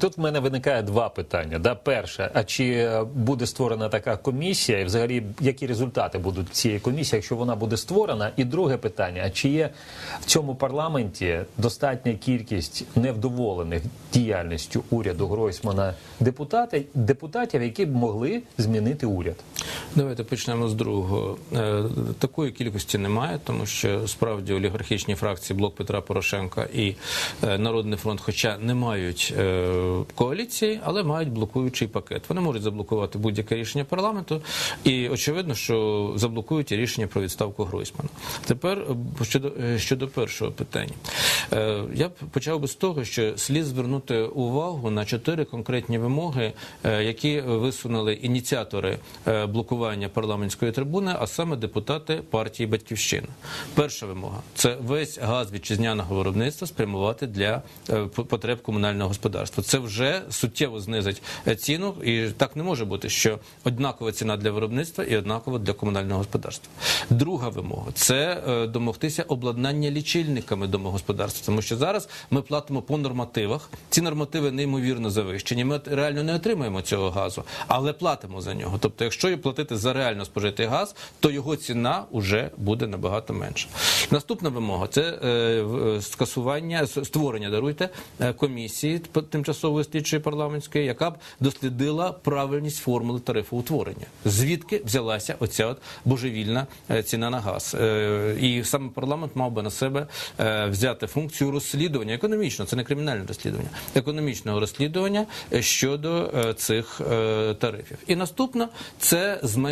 Тут в мене виникає два питання. Да, перше, а чи е, буде створена така комісія, і взагалі які результати будуть цієї комісії, якщо вона буде створена? І друге питання: а чи є в цьому парламенті достатня кількість невдоволених діяльністю уряду Гройсмана депутатів, депутатів, які б могли змінити уряд? Давайте почнемо з другого. Е, Такої кількості немає, тому що справді олігархічні фракції Блок Петра Порошенка і е, Народний фронт, хоча не мають е, коаліції, але мають блокуючий пакет. Вони можуть заблокувати будь-яке рішення парламенту, і очевидно, що заблокують і рішення про відставку Гройсмана. Тепер щодо, щодо першого питання. Я б почав би з того, що слід звернути увагу на чотири конкретні вимоги, які висунули ініціатори е, блокування парламентської трибуни, а саме депутати партії Батьківщина. Перша вимога це весь газ вітчизняного виробництва спрямувати для е, потреб комунального господарства. Це вже суттєво знизить е, ціну, і так не може бути, що однакова ціна для виробництва і однакова для комунального господарства. Друга вимога це е, домогтися обладнання лічильниками домогосподарства, тому що зараз ми платимо по нормативах. Ці нормативи неймовірно завищені. Ми реально не отримаємо цього газу, але платимо за нього. Тобто, якщо і платити за реально спожитий газ, то його ціна вже буде набагато менша. Наступна вимога це е, е, скасування створення, даруйте е, комісії тимчасової слідчої парламентської, яка б дослідила правильність формули тарифоутворення. Звідки взялася оця от божевільна ціна на газ? І саме парламент мав би на себе взяти функцію розслідування економічного, це не кримінальне розслідування, економічного розслідування щодо цих тарифів. І наступне це зменшення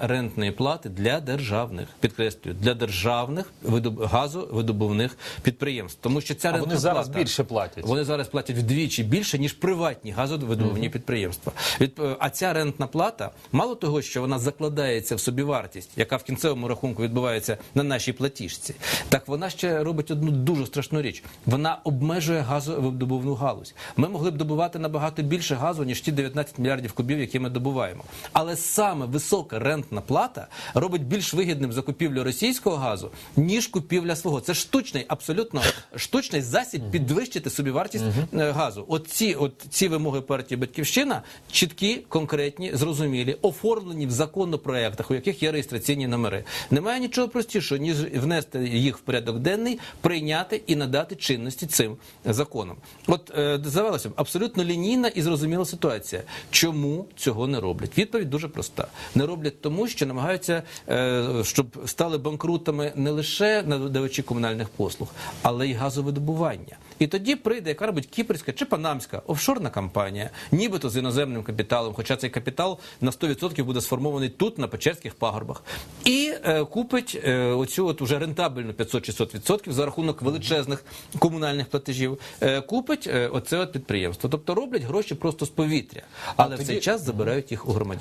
рентної плати для державних, підкреслюю, для державних видоб- газовидобувних підприємств, тому що ця А рентна вони зараз плата, більше платять. Вони зараз платять вдвічі більше ніж приватні газовидобувні підприємства. Від а ця рентна плата, мало того, що вона закладається в собівартість, яка в кінцевому рахунку відбувається на нашій платіжці, так вона ще робить одну дуже страшну річ. Вона обмежує газовидобувну галузь. Ми могли б добувати набагато більше газу ніж ті 19 мільярдів кубів, які ми добуваємо. Але саме висока рентна плата робить більш вигідним закупівлю російського газу ніж купівля свого. Це штучний, абсолютно штучний засіб підвищити собівартість е, газу. От ці, от ці вимоги партії Батьківщина чіткі, конкретні, зрозумілі, оформлені в законопроектах, у яких є реєстраційні номери. Немає нічого простішого, ніж внести їх в порядок денний, прийняти і надати чинності цим законам. От е, завелася б абсолютно лінійна і зрозуміла ситуація. Чому цього не роблять? Відповідь дуже проста: не роблять тому, що намагаються, е, щоб стали банкрутами не лише надавачі комунальних послуг, але й газовидобування. І тоді прийде яка робить кіпрська чи панамська офшорна компанія, нібито з іноземним капіталом, хоча цей капітал на 100% буде сформований тут, на Печерських пагорбах, і е, купить е, оцю от уже рентабельну 500-600% за рахунок величезних комунальних платежів, е, купить е, оце от підприємство. Тобто роблять гроші просто з повітря, але в тоді- цей час забирають їх у громадян.